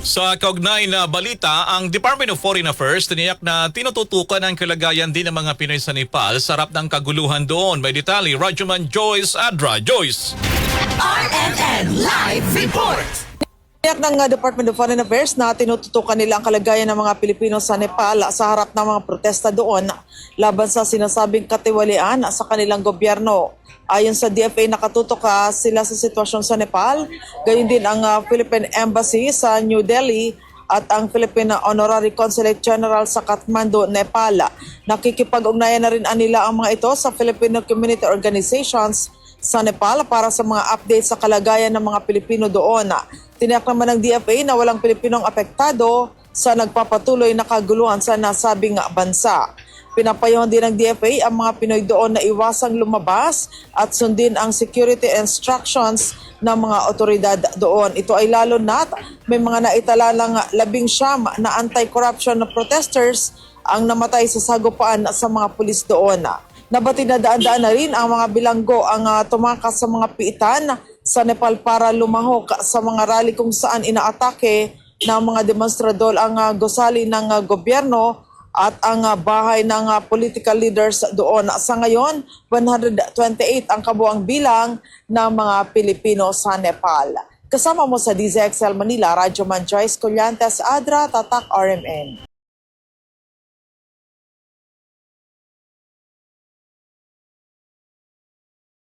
Sa kaugnay na balita, ang Department of Foreign Affairs tiniyak na tinututukan ang kalagayan din ng mga Pinoy sa Nepal sa harap ng kaguluhan doon. May detalye, Rajuman Joyce Adra. Joyce! RMN! Tiyak ng uh, Department of Foreign Affairs na tinututukan nila ang kalagayan ng mga Pilipino sa Nepal sa harap ng mga protesta doon laban sa sinasabing katiwalian sa kanilang gobyerno. Ayon sa DFA, nakatutok sila sa sitwasyon sa Nepal. Gayun din ang uh, Philippine Embassy sa New Delhi at ang Philippine Honorary Consulate General sa Kathmandu, Nepal. Nakikipag-ugnayan na rin nila ang mga ito sa Filipino Community Organizations sa Nepal para sa mga update sa kalagayan ng mga Pilipino doon. Tiniyak naman ng DFA na walang Pilipinong apektado sa nagpapatuloy na kaguluhan sa nasabing bansa. Pinapayuhan din ng DFA ang mga Pinoy doon na iwasang lumabas at sundin ang security instructions ng mga otoridad doon. Ito ay lalo na't may mga naitala ng labing siyam na anti-corruption na protesters ang namatay sa sagupaan sa mga pulis doon. Nabati na daan-daan na rin ang mga bilanggo ang ah, tumakas sa mga piitan sa Nepal para lumahok sa mga rally kung saan inaatake ng mga demonstrador ang gusali ng ah, gobyerno at ang ah, bahay ng political leaders doon. Sa ngayon, 128 ang kabuang bilang ng mga Pilipino sa Nepal. Kasama mo sa DZXL Manila, Radyo Man Joyce Collantes, Adra, Tatak, RMN.